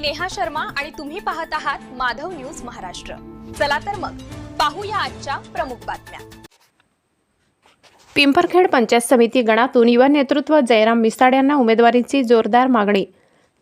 मी नेहा शर्मा आणि तुम्ही पाहत आहात माधव न्यूज महाराष्ट्र. चला तर मग पाहूया आजच्या प्रमुख बातम्या. पिंपरखेड पंचायत समिती गणातून युवा नेतृत्व जयराम मिसाड यांना उमेदवारीची जोरदार मागणी.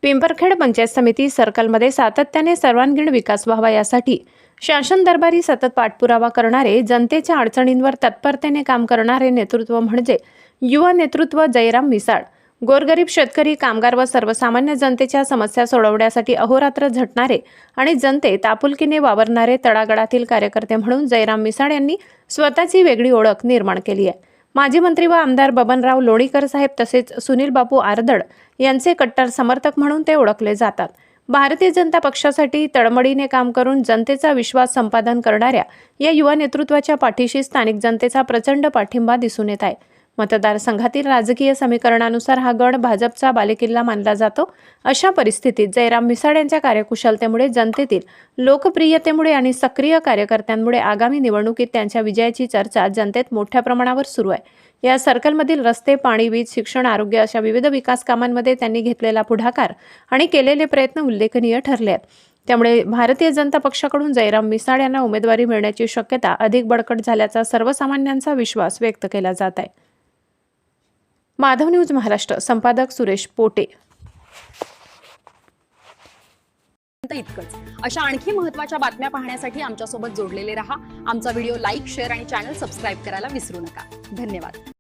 पिंपरखेड पंचायत समिती सर्कलमध्ये सातत्याने सर्वांगीण विकास व्हावा यासाठी शासन दरबारी सतत पाठपुरावा करणारे जनतेच्या अडचणींवर तत्परतेने काम करणारे नेतृत्व म्हणजे युवा नेतृत्व जयराम मिसाळ गोरगरीब शेतकरी कामगार व सर्वसामान्य जनतेच्या समस्या सोडवण्यासाठी अहोरात्र झटणारे आणि जनतेत आपुलकीने वावरणारे तळागळातील कार्यकर्ते म्हणून जयराम मिसाळ यांनी स्वतःची वेगळी ओळख निर्माण केली आहे. माजी मंत्री व आमदार बबनराव लोणीकर साहेब तसेच सुनील बापू आरदड यांचे कट्टर समर्थक म्हणून ते ओळखले जातात. भारतीय जनता पक्षासाठी तळमळीने काम करून जनतेचा विश्वास संपादन करणाऱ्या या युवा नेतृत्वाच्या पाठीशी स्थानिक जनतेचा प्रचंड पाठिंबा दिसून येत आहे. मतदारसंघातील राजकीय समीकरणानुसार हा गड भाजपचा बालेकिल्ला मानला जातो. अशा परिस्थितीत जयराम मिसाळ यांच्या कार्यकुशलतेमुळे जनतेतील लोकप्रियतेमुळे आणि सक्रिय कार्यकर्त्यांमुळे आगामी निवडणुकीत त्यांच्या विजयाची चर्चा जनतेत मोठ्या प्रमाणावर सुरू आहे. या सर्कलमधील रस्ते पाणी वीज शिक्षण आरोग्य अशा विविध विकास कामांमध्ये त्यांनी घेतलेला पुढाकार आणि केलेले प्रयत्न उल्लेखनीय ठरले आहेत. त्यामुळे भारतीय जनता पक्षाकडून जयराम मिसाळ यांना उमेदवारी मिळण्याची शक्यता अधिक बळकट झाल्याचा सर्वसामान्यांचा विश्वास व्यक्त केला जात आहे. माधव न्यूज महाराष्ट्र संपादक सुरेश पोटे. इतकंच. अशा आणखी महत्त्वाच्या बातम्या पाहण्यासाठी आमच्यासोबत जोडलेले रहा. आमचा व्हिडिओ लाईक शेअर आणि चॅनल सबस्क्राईब करायला विसरू नका. धन्यवाद.